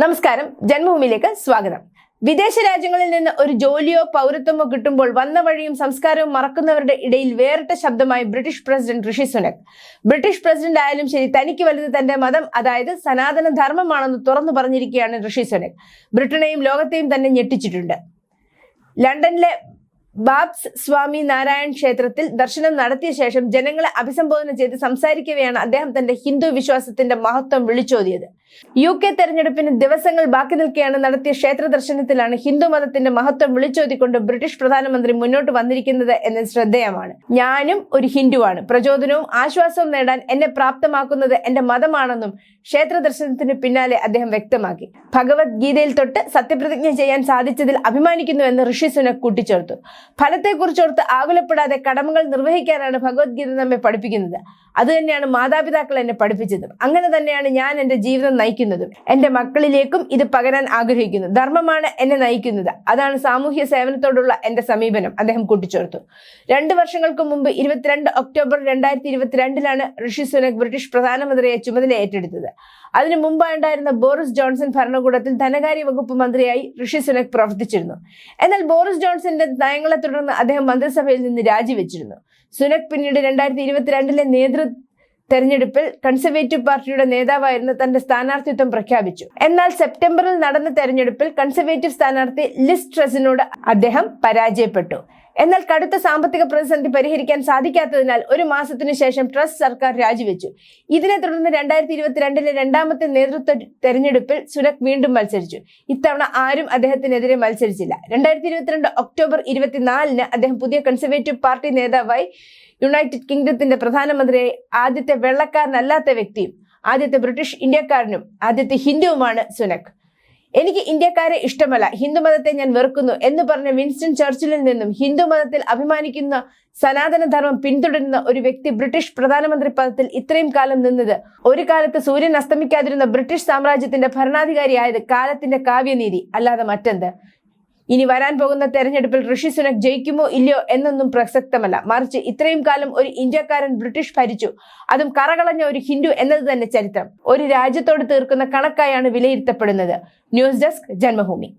നമസ്കാരം. ജന്മഭൂമിയിലേക്ക് സ്വാഗതം. വിദേശ രാജ്യങ്ങളിൽ നിന്ന് ഒരു ജോലിയോ പൗരത്വമോ കിട്ടുമ്പോൾ വന്ന വഴിയും സംസ്കാരവും മറക്കുന്നവരുടെ ഇടയിൽ വേറിട്ട ശബ്ദമായി British president Rishi Sunak. British president ആയാലും ശരി തനിക്ക് വലുത് തന്റെ മതം അതായത് സനാതന ധർമ്മമാണെന്ന് തുറന്നു പറഞ്ഞിരിക്കുകയാണ് ഋഷി സുനക്. ബ്രിട്ടനെയും ലോകത്തെയും തന്നെ ഞെട്ടിച്ചിട്ടുണ്ട്. ലണ്ടനിലെ ബാബ്സ് സ്വാമി നാരായൺ ക്ഷേത്രത്തിൽ ദർശനം നടത്തിയ ശേഷം ജനങ്ങളെ അഭിസംബോധന ചെയ്ത് സംസാരിക്കവെയാണ് അദ്ദേഹം തന്റെ ഹിന്ദു വിശ്വാസത്തിന്റെ മഹത്വം വിളിച്ചോതിയത്. യു കെ തെരഞ്ഞെടുപ്പിന് ദിവസങ്ങൾ ബാക്കി നിൽക്കെയാണ് നടത്തിയ ക്ഷേത്ര ദർശനത്തിലാണ് ഹിന്ദു മതത്തിന്റെ മഹത്വം വിളിച്ചോതിക്കൊണ്ട് ബ്രിട്ടീഷ് പ്രധാനമന്ത്രി മുന്നോട്ട് വന്നിരിക്കുന്നത് എന്നത് ശ്രദ്ധേയമാണ്. ഞാനും ഒരു ഹിന്ദുവാണ്. പ്രചോദനവും ആശ്വാസവും നേടാൻ എന്നെ പ്രാപ്തമാക്കുന്നത് എന്റെ മതമാണെന്നും ക്ഷേത്ര ദർശനത്തിന് പിന്നാലെ അദ്ദേഹം വ്യക്തമാക്കി. ഭഗവത്ഗീതയിൽ തൊട്ട് സത്യപ്രതിജ്ഞ ചെയ്യാൻ സാധിച്ചതിൽ അഭിമാനിക്കുന്നുവെന്ന് ഋഷി സുനക് കൂട്ടിച്ചേർത്തു. ഫലത്തെക്കുറിച്ചോർത്ത് ആകുലപ്പെടാതെ കടമകൾ നിർവഹിക്കാനാണ് ഭഗവത്ഗീത നമ്മെ പഠിപ്പിക്കുന്നത്. അത് തന്നെയാണ് മാതാപിതാക്കൾ എന്നെ പഠിപ്പിച്ചതും. അങ്ങനെ തന്നെയാണ് ഞാൻ എന്റെ ജീവിതം നയിക്കുന്നതും. എന്റെ മക്കളിലേക്കും ഇത് പകരാൻ ആഗ്രഹിക്കുന്നു. ധർമ്മമാണ് എന്നെ നയിക്കുന്നത്. അതാണ് സാമൂഹ്യ സേവനത്തോടുള്ള എന്റെ സമീപനം. അദ്ദേഹം കൂട്ടിച്ചേർത്തു. രണ്ട് വർഷങ്ങൾക്ക് മുമ്പ് ഇരുപത്തിരണ്ട് ഒക്ടോബർ രണ്ടായിരത്തി ഇരുപത്തിരണ്ടിലാണ് ഋഷി സുനക് ബ്രിട്ടീഷ് പ്രധാനമന്ത്രിയെ ചുമതല ഏറ്റെടുത്തത്. അതിനു മുമ്പായുണ്ടായിരുന്ന ബോറിസ് ജോൺസൺ ഭരണകൂടത്തിൽ ധനകാര്യ വകുപ്പ് മന്ത്രിയായി ഋഷി സുനക് പ്രവർത്തിച്ചിരുന്നു. എന്നാൽ ബോറിസ് ജോൺസന്റെ നയങ്ങളെ തുടർന്ന് അദ്ദേഹം മന്ത്രിസഭയിൽ നിന്ന് രാജിവെച്ചിരുന്നു. സുനക് പിന്നീട് രണ്ടായിരത്തി ഇരുപത്തിരണ്ടിലെ നേതൃ തെരഞ്ഞെടുപ്പിൽ കൺസർവേറ്റീവ് പാർട്ടിയുടെ നേതാവായിരുന്ന തന്റെ സ്ഥാനാർത്ഥിത്വം പ്രഖ്യാപിച്ചു. എന്നാൽ സെപ്റ്റംബറിൽ നടന്ന തെരഞ്ഞെടുപ്പിൽ കൺസർവേറ്റീവ് സ്ഥാനാർത്ഥി ലിസ് ട്രസിനോട് അദ്ദേഹം പരാജയപ്പെട്ടു. എന്നാൽ കടുത്ത സാമ്പത്തിക പ്രതിസന്ധി പരിഹരിക്കാൻ സാധിക്കാത്തതിനാൽ ഒരു മാസത്തിനു ശേഷം ട്രസ്റ്റ് സർക്കാർ രാജിവെച്ചു. ഇതിനെ തുടർന്ന് രണ്ടായിരത്തി ഇരുപത്തിരണ്ടിലെ രണ്ടാമത്തെ നേതൃത്വ തെരഞ്ഞെടുപ്പിൽ സുനക് വീണ്ടും മത്സരിച്ചു. ഇത്തവണ ആരും അദ്ദേഹത്തിനെതിരെ മത്സരിച്ചില്ല. രണ്ടായിരത്തി ഇരുപത്തിരണ്ട് ഒക്ടോബർ ഇരുപത്തിനാലിന് അദ്ദേഹം പുതിയ കൺസർവേറ്റീവ് പാർട്ടി നേതാവായി യുണൈറ്റഡ് കിങ്ഡത്തിന്റെ പ്രധാനമന്ത്രിയായി ആദ്യത്തെ വെള്ളക്കാരനല്ലാത്ത വ്യക്തിയും ആദ്യത്തെ ബ്രിട്ടീഷ് ഇന്ത്യക്കാരനും ആദ്യത്തെ ഹിന്ദുവുമാണ് സുനക്. എനിക്ക് ഇന്ത്യക്കാരെ ഇഷ്ടമല്ല. ഹിന്ദുമതത്തെ ഞാൻ വെറുക്കുന്നു എന്ന് പറഞ്ഞ വിൻസ്റ്റൺ ചർച്ചിലിൽ നിന്നും ഹിന്ദുമതത്തിൽ അഭിമാനിക്കുന്ന സനാതനധർമ്മം പിന്തുടരുന്ന ഒരു വ്യക്തി ബ്രിട്ടീഷ് പ്രധാനമന്ത്രി പദത്തിൽ ഇത്രയും കാലം നിന്നത്. ഒരു കാലത്ത് സൂര്യൻ അസ്തമിക്കാതിരുന്ന ബ്രിട്ടീഷ് സാമ്രാജ്യത്തിന്റെ ഭരണാധികാരിയായത് കാലത്തിന്റെ കാവ്യനീതി അല്ലാതെ മറ്റെന്ത്? ഇനി വരാൻ പോകുന്ന തെരഞ്ഞെടുപ്പിൽ ഋഷി സുനക് ജയിക്കുമോ ഇല്ലയോ എന്നൊന്നും പ്രസക്തമല്ല. മറിച്ച് ഇത്രയും കാലം ഒരു ഇന്ത്യക്കാരൻ ബ്രിട്ടീഷ് ഭരിച്ചു. അതും കറകളഞ്ഞ ഒരു ഹിന്ദു എന്നത് തന്നെ ചരിത്രം. ഒരു രാജ്യത്തോട് തീർക്കുന്ന കണക്കായാണ് വിലയിരുത്തപ്പെടുന്നത്. News desk Janmabhumi.